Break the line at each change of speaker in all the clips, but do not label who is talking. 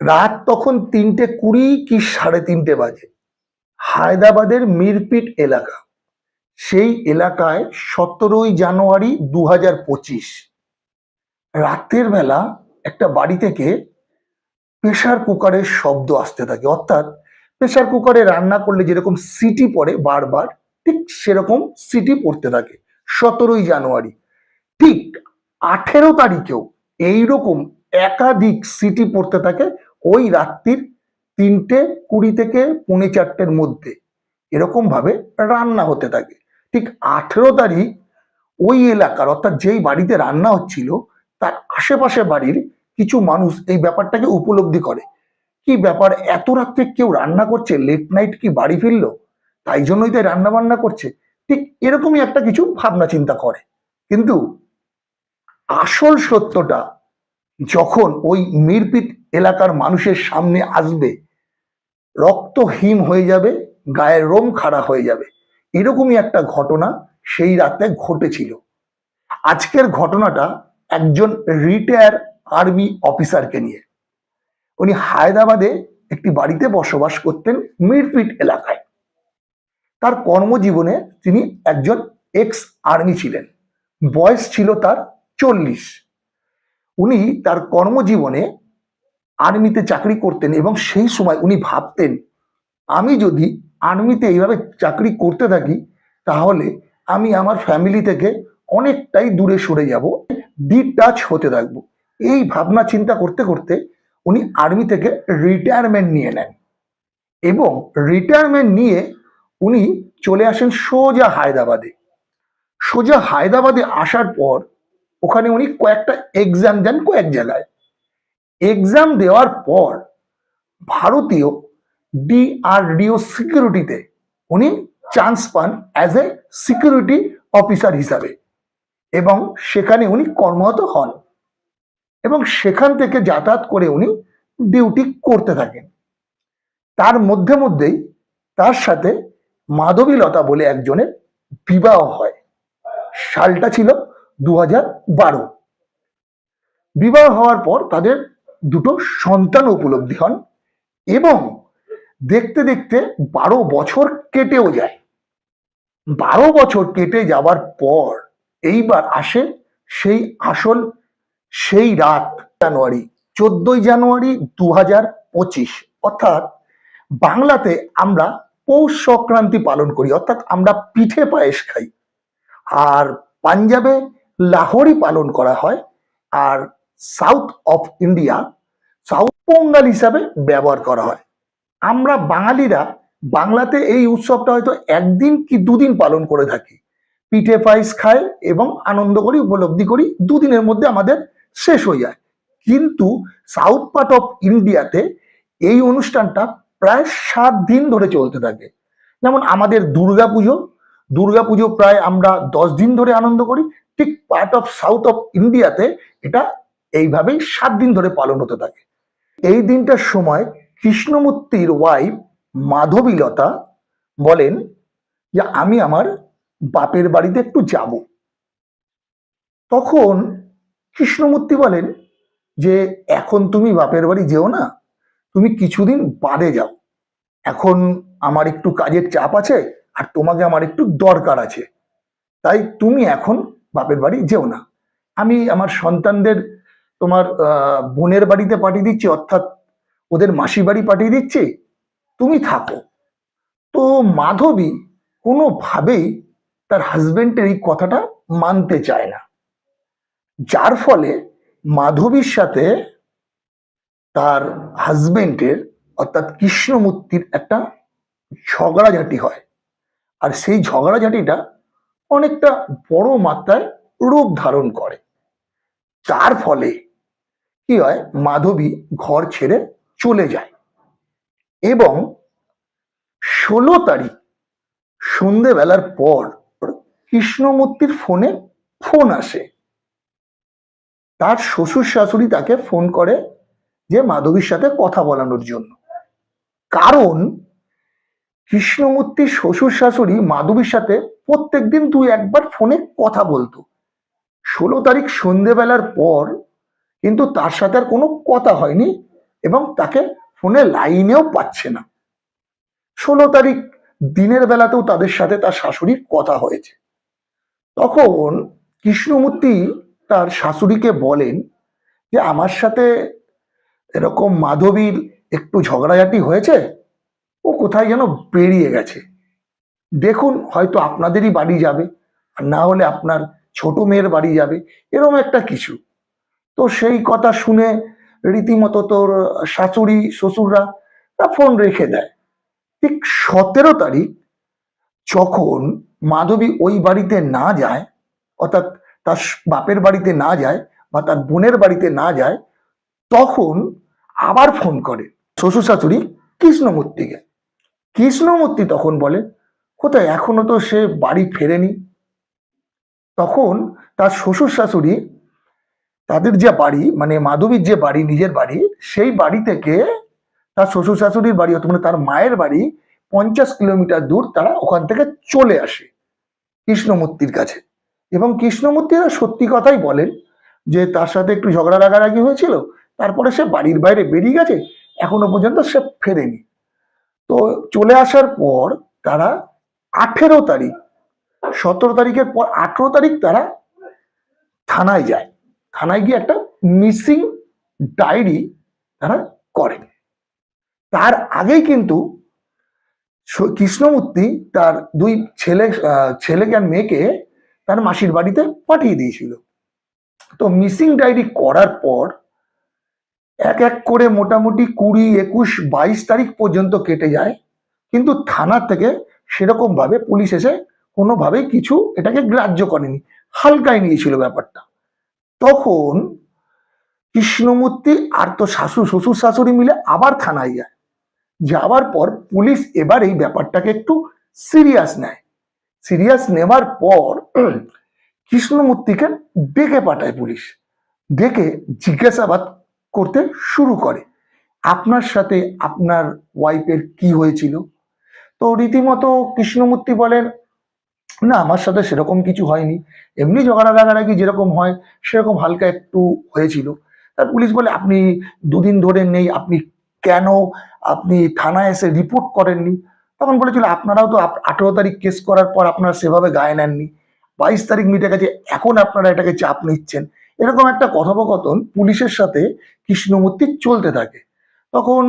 রাত তখন তিনটে কুড়ি কি সাড়ে তিনটে বাজে। হায়দ্রাবাদের মিরপিট এলাকা। সেই এলাকায় সতেরোই জানুয়ারি দু হাজার পঁচিশ। রাতের বেলা একটা বাড়ি থেকে প্রেশার কুকারের শব্দ আসতে থাকে। অর্থাৎ প্রেশার কুকারে রান্না করলে যেরকম সিটি পড়ে বারবার, ঠিক সেরকম সিটি পড়তে থাকে সতেরোই জানুয়ারি। ঠিক আঠেরো তারিখেও এইরকম একাধিক সিটি পড়তে থাকে ওই রাত্রির তিনটে কুড়ি থেকে পৌনে চারটের মধ্যে এরকম ভাবে রান্না হতে থাকে। ঠিক আঠেরো তারিখ ওই এলাকার অর্থাৎ যেই বাড়িতে রান্না হচ্ছিল, তার আশেপাশে বাড়ির কিছু মানুষ এই ব্যাপারটাকে উপলব্ধি করে। কি ব্যাপার, এত রাত্রে কেউ রান্না করছে? লেট নাইট কি বাড়ি ফিরলো? তাই জন্যই তাই রান্না বান্না করছে। ঠিক এরকমই একটা কিছু ভাবনা চিন্তা করে। কিন্তু আসল সত্যটা যখন ওই মিরপিট এলাকার মানুষের সামনে আসবে রক্ত হিম হয়ে যাবে, গায়ের রোম খাড়া হয়ে যাবে। এরকমই একটা ঘটনা সেই রাতে ঘটেছিল। আজকের ঘটনাটা একজন রিটায়ার আর্মি অফিসারকে নিয়ে। উনি হায়দ্রাবাদে একটি বাড়িতে বসবাস করতেন মিরপিট এলাকায়। তার কর্মজীবনে তিনি একজন এক্স আর্মি ছিলেন। বয়স ছিল তার চল্লিশ। উনি তার কর্মজীবনে আর্মিতে চাকরি করতেন এবং সেই সময় উনি ভাবতেন, আমি যদি আর্মিতে এইভাবে চাকরি করতে থাকি, তাহলে আমি আমার ফ্যামিলি থেকে অনেকটাই দূরে সরে যাব ডিটাচ হতে থাকব। এই ভাবনা চিন্তা করতে করতে উনি আর্মি থেকে রিটায়ারমেন্ট নিয়ে নেন এবং রিটায়ারমেন্ট নিয়ে উনি চলে আসেন সোজা হায়দ্রাবাদে। সোজা হায়দ্রাবাদে আসার পর ওখানে উনি কয়েকটা এক্সাম দেন কয়েক জায়গায়। এক্সাম দেওয়ার পর ভারতীয় ডিআরডিও সিকিউরিটিতে উনি চান্স পান অ্যাজ এ সিকিউরিটি অফিসার হিসাবে এবং সেখানে উনি কর্মরত হন এবং সেখান থেকে যাতায়াত করে উনি ডিউটি করতে থাকেন। তার মধ্যে মধ্যেই তার সাথে মাধবীলতা বলে একজনের বিবাহ হয়। সালটা ছিল দু বারো। বিবাহ হওয়ার পর তাদের দুটো সন্তান উপলব্ধি হন এবং দেখতে দেখতে বারো বছর কেটেও যায়। বারো বছর কেটে যাওয়ার পর এইবার আসে সেই আসল, সেই রাত জানুয়ারি, চোদ্দই জানুয়ারি দু পঁচিশ। অর্থাৎ বাংলাতে আমরা পৌষ সংক্রান্তি পালন করি, অর্থাৎ আমরা পিঠে পায়েস খাই। আর পাঞ্জাবে লাহোরি পালন করা হয় আর south of India south Pongal হিসাবে ব্যবহার করা হয়। আমরা বাঙালিরা বাংলাতে এই উৎসবটা হয়তো একদিন কি দুদিন পালন করে থাকি। পিঠে পায়েস খাই এবং আনন্দ করি, উপলব্ধি করি, দুদিনের মধ্যে আমাদের শেষ হয়ে যায়। কিন্তু সাউথ পার্ট অফ ইন্ডিয়াতে এই অনুষ্ঠানটা প্রায় সাত দিন ধরে চলতে থাকে। যেমন আমাদের দুর্গা পুজো দুর্গা পুজো প্রায় আমরা দশ দিন ধরে আনন্দ করি, ঠিক পার্ট অফ সাউথ অফ ইন্ডিয়াতে এটা এইভাবেই সাত দিন ধরে পালন হতে থাকে। এই দিনটার সময় কৃষ্ণমূর্তির ওয়াইফ মাধবীলতা বলেন যে, আমি আমার বাপের বাড়িতে একটু যাব। তখন কৃষ্ণমূর্তি বলেন যে, এখন তুমি বাপের বাড়ি যেও না, তুমি কিছুদিন বাদে যাও। এখন আমার একটু কাজের চাপ আছে আর তোমাকে আমার একটু দরকার আছে। তাই তুমি এখন বাপের বাড়ি যেও না। আমি আমার সন্তানদের তোমার বোনের বাড়িতে পাঠিয়ে দিচ্ছি, অর্থাৎ ওদের মাসি বাড়ি পাঠিয়ে দিচ্ছি। তুমি থাকো। তো মাধবী কোনোভাবেই তার হাজবেন্ডের এই কথাটা মানতে চায় না। যার ফলে মাধবীর সাথে তার হাজবেন্ডের, অর্থাৎ কৃষ্ণমূর্তির একটা ঝগড়াঝাটি হয়। আর সেই ঝগড়াঝাটিটা অনেকটা বড় মাত্রায় রূপ ধারণ করে। তার ফলে কি হয়, মাধবী ঘর ছেড়ে চলে যায় এবং ষোলো তারিখ সন্ধেবেলার পর কৃষ্ণমূর্তির ফোনে ফোন আসে। তার শ্বশুর শাশুড়ি তাকে ফোন করে যে, মাধবীর সাথে কথা বলানোর জন্য। কারণ কৃষ্ণমূর্তির শ্বশুর শাশুড়ি মাধবীর সাথে প্রত্যেকদিন দুই একবার ফোনে কথা বলতো। ষোলো তারিখ সন্ধেবেলার পর কিন্তু তার সাথে আর কোনো কথা হয়নি এবং তাকে ফোনে লাইনেও পাচ্ছে না। ষোলো তারিখ দিনের বেলাতেও তাদের সাথে তার শাশুড়ির কথা হয়েছে। তখন কৃষ্ণমূর্তি তার শাশুড়িকে বলেন যে, আমার সাথে এরকম মাধবীর একটু ঝগড়াঝাটি হয়েছে? ও কোথায় যেন বেরিয়ে গেছে। দেখুন, হয়তো আপনাদেরই বাড়ি যাবে, আর না হলে আপনার ছোট মেয়ের বাড়ি যাবে এরকম একটা কিছু। তো সেই কথা শুনে রীতিমতো তোর শাশুড়ি, শ্বশুররা তা ফোন রেখে দেয়। ঠিক সতেরো তারিখ যখন মাধবী ওই বাড়িতে না যায়, অর্থাৎ তার বাপের বাড়িতে না যায় বা তার বোনের বাড়িতে না যায়, তখন আবার ফোন করে। শ্বশুর শাশুড়ি কৃষ্ণমূর্তিকে। কৃষ্ণমূর্তি তখন বলে, কোথায়? এখনও তো সে বাড়ি ফেরেনি। তখন তার শ্বশুর শাশুড়ি তাদের যে বাড়ি মানে মাধবীর যে বাড়ি, নিজের বাড়ি, সেই বাড়ি থেকে তার শ্বশুর শাশুড়ির বাড়ি অর্থাৎ মানে তার মায়ের বাড়ি পঞ্চাশ কিলোমিটার দূর তারা ওখান থেকে চলে আসে কৃষ্ণমূর্তির কাছে। এবং কৃষ্ণমূর্তিরা সত্যি কথাই বলেন যে, তার সাথে একটু ঝগড়া রাগারাগি হয়েছিল, তারপরে সে বাড়ির বাইরে বেরিয়ে গেছে, এখনও পর্যন্ত সে ফেরেনি। তো চলে আসার পর তারা আঠেরো তারিখ, সতেরো তারিখের পর আঠেরো তারিখ তারা থানায় যায়। থানায় গিয়ে একটা মিসিং ডায়েরি তারা করে। তার আগেই কিন্তু কৃষ্ণমূর্তি তার দুই ছেলে ছেলেকে আর মেয়েকে তার মাসির বাড়িতে পাঠিয়ে দিয়েছিল। তো মিসিং ডায়েরি করার পর এক এক করে মোটামুটি কুড়ি, একুশ, বাইশ তারিখ পর্যন্ত কেটে যায়। কিন্তু থানা থেকে সেরকম ভাবে পুলিশ এসে কোনোভাবেই কিছু এটাকে গ্রাহ্য করেনি। হালকায় নিয়েছিল ব্যাপারটা। তখন কৃষ্ণমূর্তি আর তো শাশু, শ্বশুর শাশুড়ি মিলে আবার থানায় যায়। যাওয়ার পর পুলিশ এবার এই ব্যাপারটাকে একটু সিরিয়াস নেয়। সিরিয়াস নেওয়ার পর কৃষ্ণমূর্তিকে ডেকে পাঠায় পুলিশ। ডেকে জিজ্ঞাসাবাদ করতে শুরু করে। আপনার সাথে আপনার ওয়াইফের কি হয়েছিল? তো রীতিমতো কৃষ্ণমূর্তি বলেন, না, আমার সাথে সেরকম কিছু হয়নি। এমনি ঝগড়া রাগারাগি যেরকম হয়, সেরকম হালকা একটু হয়েছিল। তার পুলিশ বলে, আপনি দুদিন ধরে নেই, আপনি কেন? আপনি থানায় এসে রিপোর্ট করেননি? তখন বলেছিল, আপনারাও তো আঠেরো তারিখ কেস করার পর আপনারা সেভাবে গায়ে নেননি। বাইশ তারিখ মিটে গেছে, এখন আপনারা এটাকে চাপ নিচ্ছেন। এরকম একটা কথোপকথন পুলিশের সাথে কৃষ্ণমূর্তি চলতে থাকে। তখন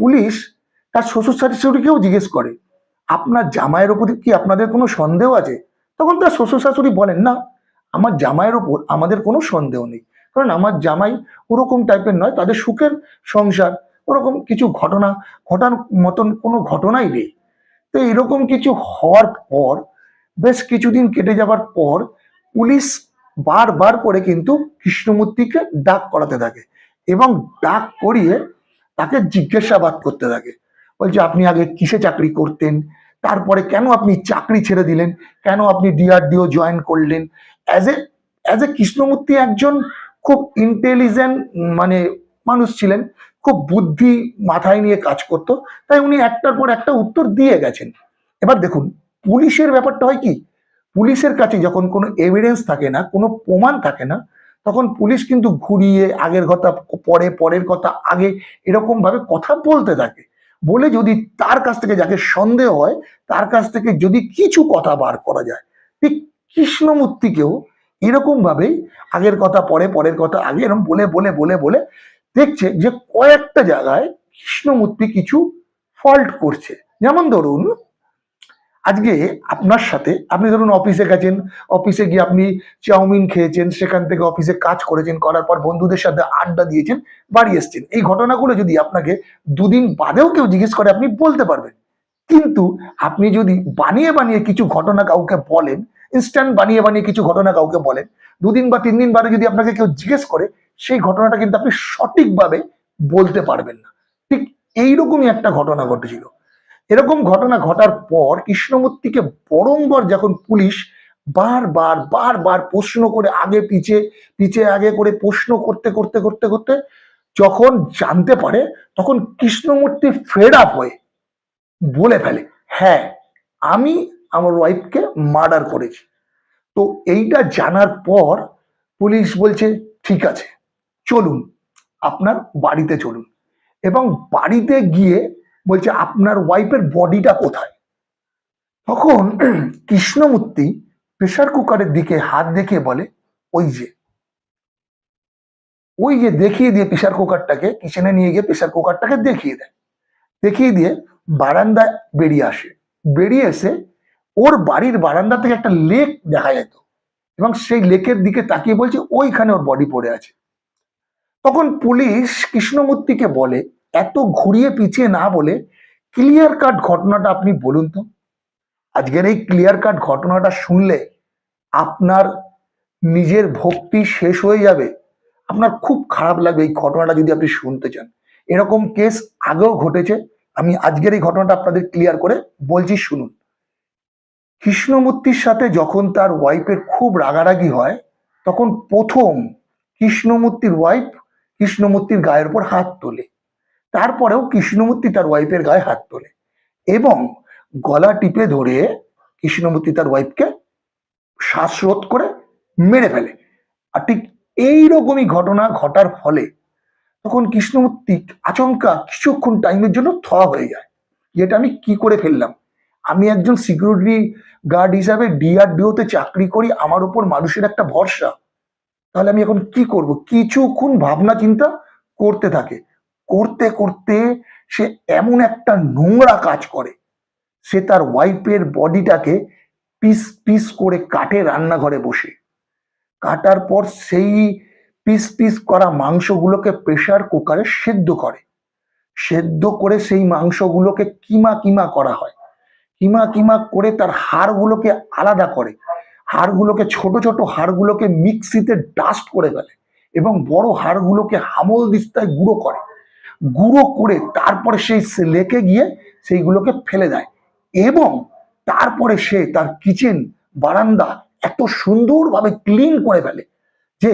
পুলিশ তার শ্বশুর শাশুড়িকেও জিজ্ঞেস করে, আপনার জামাইয়ের ওপর কি আপনাদের কোনো সন্দেহ আছে? তখন তার শ্বশুর শাশুড়ি বলেন, না, আমার জামাইয়ের ওপর আমাদের কোনো সন্দেহ নেই। কারণ আমার জামাই ওরকম টাইপের নয়, তাদের সুখের সংসার, ওরকম কিছু ঘটনা, ঘটার মতন কোনো ঘটনাই নেই। তো এরকম কিছু হওয়ার পর, বেশ কিছুদিন কেটে যাবার পর পুলিশ বারবার করে কিন্তু কৃষ্ণমূর্তিকে ডাক করাতে থাকে এবং ডাক করিয়ে তাকে জিজ্ঞাসাবাদ করতে থাকে। বলছে, আপনি আগে কিসে চাকরি করতেন? তারপরে কেন আপনি চাকরি ছেড়ে দিলেন? কেন আপনি ডিআরডিও জয়েন করলেন? As a as a Krishnamurthy একজন খুব ইন্টেলিজেন্ট মানে মানুষ ছিলেন, খুব বুদ্ধি মাথায় নিয়ে কাজ করতো, তাই উনি একটার পর একটা উত্তর দিয়ে গেছেন। এবার দেখুন, পুলিশের ব্যাপারটা হয় কি? পুলিশের কাছে যখন কোনো এভিডেন্স থাকে না, কোনো প্রমাণ থাকে না, তখন পুলিশ কিন্তু ঘুরিয়ে আগের কথা, পরে, পরের কথা, আগে এরকম ভাবে কথা বলতে থাকে। বলে যদি তার কাছ থেকে যাকে সন্দেহ হয়, তার কাছ থেকে যদি কিছু কথা বার করা যায়, ঠিক কৃষ্ণমূর্তিকেও এরকম ভাবেই আগের কথা, পরে, পরের কথা, আগে এরকম বলে বলে বলে বলে দেখছে যে কয়েকটা জায়গায় কৃষ্ণমূর্তি কিছু ফল্ট করছে। যেমন ধরুন আজকে আপনার সাথে আপনি ধরুন অফিসে গেছেন অফিসে গিয়ে আপনি চাউমিন খেয়েছেন, সেখান থেকে অফিসে কাজ করেছেন, করার পর বন্ধুদের সাথে আড্ডা দিয়েছেন, বাড়ি এসছেন। এই ঘটনাগুলো যদি আপনাকে দুদিন বাদেও কেউ জিজ্ঞেস করে, আপনি বলতে পারবেন। কিন্তু আপনি যদি বানিয়ে বানিয়ে কিছু ঘটনা কাউকে বলেন ইনস্ট্যান্ট বানিয়ে বানিয়ে কিছু ঘটনা কাউকে বলেন, দুদিন বা তিন দিন বাদে যদি আপনাকে কেউ জিজ্ঞেস করে, সেই ঘটনাটা কিন্তু আপনি সঠিকভাবে বলতে পারবেন না। ঠিক এইরকমই একটা ঘটনা ঘটেছিল। এরকম ঘটনা ঘটার পর কৃষ্ণমূর্তিকে বরংবার যখন পুলিশ বারবার বারবার প্রশ্ন করে আগে পিছে পিছে আগে করে প্রশ্ন করতে করতে করতে করতে যখন জানতে পারে তখন কৃষ্ণমূর্তি ফেড আপ হয়ে বলে ফেলে হ্যাঁ আমি আমার ওয়াইফকে মার্ডার করেছি। তো এইটা জানার পর পুলিশ বলছে, ঠিক আছে, চলুন, আপনার বাড়িতে চলুন। এবং বাড়িতে গিয়ে বলছে, আপনার ওয়াইফের বডিটা কোথায়? তখন কৃষ্ণমূর্তি প্রেশার কুকারের দিকে হাত দেখে বলে, ওই যে। ওই যে দেখিয়ে দিয়ে প্রেশার কুকারটাকে কিচেনে নিয়ে গিয়ে প্রেশার কুকারটাকে দেখিয়ে দেয়। দেখিয়ে দিয়ে বারান্দায় বেরিয়ে আসে। বেরিয়ে এসে ওর বাড়ির বারান্দা থেকে একটা লেক দেখা যেত এবং সেই লেকের দিকে তাকিয়ে বলছে, ওইখানে ওর বডি পড়ে আছে। তখন পুলিশ কৃষ্ণমূর্তিকে বলে এত ঘুরিয়ে পিছিয়ে না বলে ক্লিয়ার কাট ঘটনাটা আপনি বলুন তো। আজকের এই ক্লিয়ার কাট ঘটনাটা শুনলে আপনার নিজের ভক্তি শেষ হয়ে যাবে। আপনার খুব খারাপ লাগবে এই ঘটনাটা যদি আপনি শুনতে চান। এরকম কেস আগেও ঘটেছে। আমি আজকের এই ঘটনাটা আপনাদের ক্লিয়ার করে বলছি, শুনুন। কৃষ্ণমূর্তির সাথে যখন তার ওয়াইফের খুব রাগারাগি হয়, তখন প্রথম কৃষ্ণমূর্তির ওয়াইফ কৃষ্ণমূর্তির গায়ের উপর হাত তোলে। তারপরেও কৃষ্ণমূর্তি তার ওয়াইফের গায়ে হাত তোলে এবং গলা টিপে ধরে কৃষ্ণমূর্তি তার ওয়াইফকে শ্বাসরোধ করে মেরে ফেলে। আর ঠিক এইরকমই ঘটনা ঘটার ফলে তখন কৃষ্ণমূর্তি আচমকা কিছুক্ষণ টাইমের জন্য থ হয়ে যায়। যেটা আমি কি করে ফেললাম? আমি একজন সিকিউরিটি গার্ড হিসাবে ডিআরডিওতে চাকরি করি, আমার উপর মানুষের একটা ভরসা। তাহলে আমি এখন কি করব? কিছুক্ষণ ভাবনা চিন্তা করতে থাকে। করতে করতে সে এমন একটা নোংরা কাজ করে। সে তার ওয়াইফের বডিটাকে পিস পিস করে কাটে রান্নাঘরে বসে। কাটার পর সেই পিস পিস করা মাংসগুলোকে প্রেসার কুকারে সেদ্ধ করে। সেদ্ধ করে সেই মাংসগুলোকে কিমা কিমা করা হয়। কিমা কিমা করে তার হাড়গুলোকে আলাদা করে। হাড়গুলোকে, ছোট ছোট হাড়গুলোকে মিক্সিতে ডাস্ট করে ফেলে এবং বড় হাড়গুলোকে হামল দিস্তায় গুঁড়ো করে। গুঁড়ো করে তারপরে সেই লেকে গিয়ে সেইগুলোকে ফেলে দেয় এবং তারপরে সে তার কিচেন, বারান্দা এত সুন্দরভাবে ক্লিন করে ফেলে যে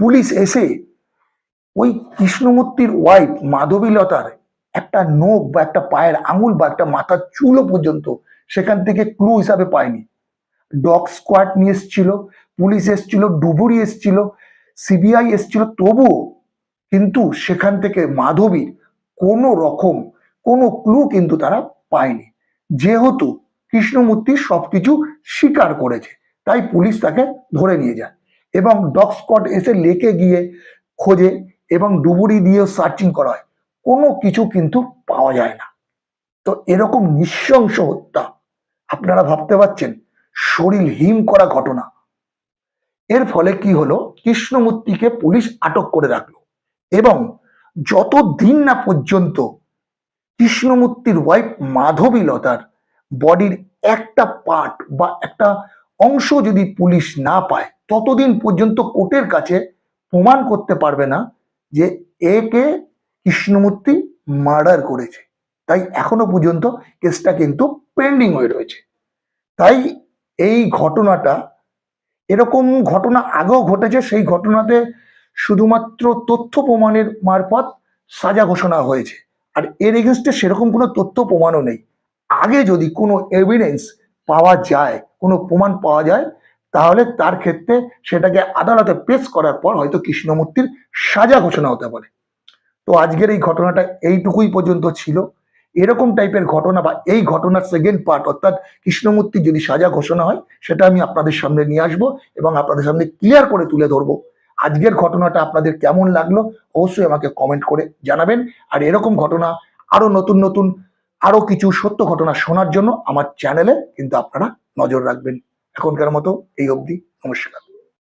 পুলিশ এসে ওই কৃষ্ণমূর্তির ওয়াইফ মাধবীলতার একটা নখ বা একটা পায়ের আঙুল বা একটা মাথার চুলও পর্যন্ত সেখান থেকে ক্লু হিসাবে পায়নি। ডগ স্কোয়াড নিয়ে এসছিল, পুলিশ এসছিল, ডুবুরি এসছিল সিবিআই এসছিল, তবুও কিন্তু সেখান থেকে মাধবীর কোনো রকম, কোনো ক্লু কিন্তু তারা পায়নি। যেহেতু কৃষ্ণমূর্তি সবকিছু স্বীকার করেছে, তাই পুলিশ তাকে ধরে নিয়ে যায় এবং ডগ স্কোয়াড এসে লেকে গিয়ে খোঁজে এবং ডুবুরি দিয়ে সার্চিং করা হয় কোনো কিছু কিন্তু পাওয়া যায় না। তো এরকম নৃশংস হত্যা, আপনারা ভাবতে পারছেন, শরীর হিম করা ঘটনা। এর ফলে কি হলো? কৃষ্ণমূর্তিকে পুলিশ আটক করে রাখল। এবং যত দিন না পর্যন্ত কৃষ্ণমূর্তির ওয়াইফ মাধবীলতার বডির একটা পার্ট বা একটা অংশ যদি পুলিশ না পায়, ততদিন পর্যন্ত কোর্টের কাছে প্রমাণ করতে পারবে না যে একে কৃষ্ণমূর্তি মার্ডার করেছে। তাই এখনও পর্যন্ত কেসটা কিন্তু পেন্ডিং হয়ে রয়েছে। তাই এই ঘটনাটা, এরকম ঘটনা আগেও ঘটেছে, সেই ঘটনাতে শুধুমাত্র তথ্য প্রমাণের মারফত সাজা ঘোষণা হয়েছে। আর এর এগেনস্টে সেরকম কোনো তথ্য প্রমাণও নেই। আগে যদি কোনো এভিডেন্স পাওয়া যায়, কোনো প্রমাণ পাওয়া যায়, তাহলে তার ক্ষেত্রে সেটাকে আদালতে পেশ করার পর হয়তো কৃষ্ণমূর্তির সাজা ঘোষণা হতে পারে। তো আজকের এই ঘটনাটা এইটুকুই পর্যন্ত ছিল। এরকম টাইপের ঘটনা বা এই ঘটনার সেকেন্ড পার্ট অর্থাৎ কৃষ্ণমূর্তি যদি সাজা ঘোষণা হয়, সেটা আমি আপনাদের সামনে নিয়ে আসব এবং আপনাদের সামনে ক্লিয়ার করে তুলে ধরবো। আজকের ঘটনাটা আপনাদের কেমন লাগল অবশ্যই আমাকে কমেন্ট করে জানাবেন। আর এরকম ঘটনা আরও নতুন নতুন, আরও কিছু সত্য ঘটনা শোনার জন্য আমার চ্যানেলে কিন্তু আপনারা নজর রাখবেন। এখনকার মতো এই অবধি, নমস্কার।